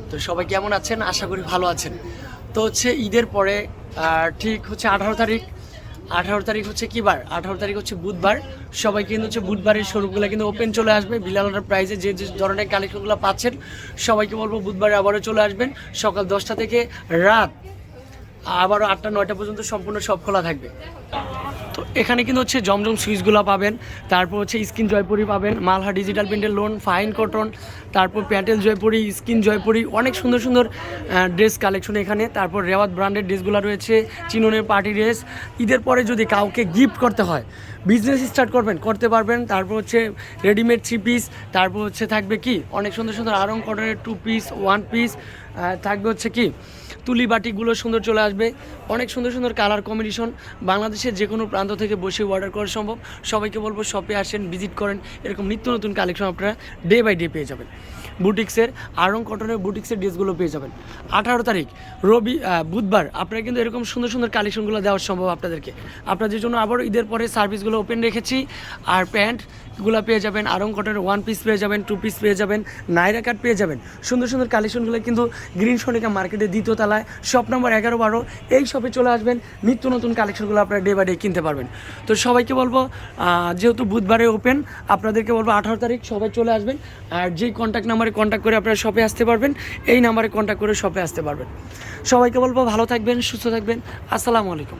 তো সবাই কেমন আছেন? আশা করি ভালো আছেন। তো হচ্ছে ঈদের পরে ঠিক হচ্ছে আঠারো তারিখ। আঠারো তারিখ হচ্ছে কি বার? আঠারো তারিখ হচ্ছে বুধবার। সবাই কিন্তু হচ্ছে বুধবারের শোরুমগুলো কিন্তু ওপেন চলে আসবে। বিলালার প্রাইজে যে যে ধরনের কালেকশনগুলো পাচ্ছেন, সবাইকে বলব বুধবারে আবারও চলে আসবেন। সকাল দশটা থেকে রাত আবারও আটটা, নয়টা পর্যন্ত সম্পূর্ণ সব খোলা থাকবে। তো এখানে কিন্তু হচ্ছে জমজম সুইচগুলো পাবেন, তারপর হচ্ছে স্কিন জয়পুরি পাবেন, মালহা ডিজিটাল প্রিন্টের লোন ফাইন কটন তারপর প্যাটেল জয়পুরি, স্কিন জয়পুরি, অনেক সুন্দর সুন্দর ড্রেস কালেকশন এখানে, তারপর রেওয়াত ব্র্যান্ডের ড্রেসগুলো রয়েছে, চিননের পার্টি ড্রেস ঈদের পরে যদি কাউকে গিফট করতে হয় বিজনেস স্টার্ট করবেন, করতে পারবেন, তারপর হচ্ছে রেডিমেড থ্রি পিস তারপর হচ্ছে থাকবে কি, অনেক সুন্দর সুন্দর আরং কটনের টু পিস ওয়ান পিস থাকবে হচ্ছে কি, তুলি বাটিগুলো সুন্দর চলে আসবে, অনেক সুন্দর সুন্দর কালার কম্বিনেশন বাংলাদেশের যে কোনো প্রান্ত থেকে বসে অর্ডার করা সম্ভব। সবাইকে বলব শপে আসেন ভিজিট করেন। এরকম নিত্য নতুন কালেকশন আপনারা ডে বাই ডে পেয়ে যাবেন। বুটিক্সের, আরং কটনের বুটিক্সের ড্রেসগুলো পেয়ে যাবেন। আঠারো তারিখ, রবি বুধবার। আপনারা কিন্তু এরকম সুন্দর সুন্দর কালেকশনগুলো দেওয়া সম্ভব আপনাদেরকে। আপনাদের জন্য আবারও ঈদের পরে সার্ভিসগুলো ওপেন রেখেছি। আর প্যান্টগুলো পেয়ে যাবেন, আরং কটনের ওয়ান পিস পেয়ে যাবেন টু পিস পেয়ে যাবেন, নাইরা কাট পেয়ে যাবেন। সুন্দর সুন্দর কালেকশনগুলো কিন্তু গ্রিন সোনিকা মার্কেটের দ্বিতীয় তলায় শপ নম্বর এগারো বারো। এই শপে চলে আসবেন, নিত্য নতুন কালেকশনগুলো আপনারা ডে বাই ডে কিনতে পারবেন। তো সবাইকে বলব যেহেতু বুধবারে ওপেন আপনাদেরকে বলব আঠারো তারিখ সবাই চলে আসবেন। আর যেই কন্ট্যাক্ট নাম্বারে কন্ট্যাক্ট করে আপনারা শপে আসতে পারবেন। এই নাম্বারে কন্ট্যাক্ট করে শপে আসতে পারবেন। সবাইকে বলব ভালো থাকবেন, সুস্থ থাকবেন। আসসালামু আলাইকুম।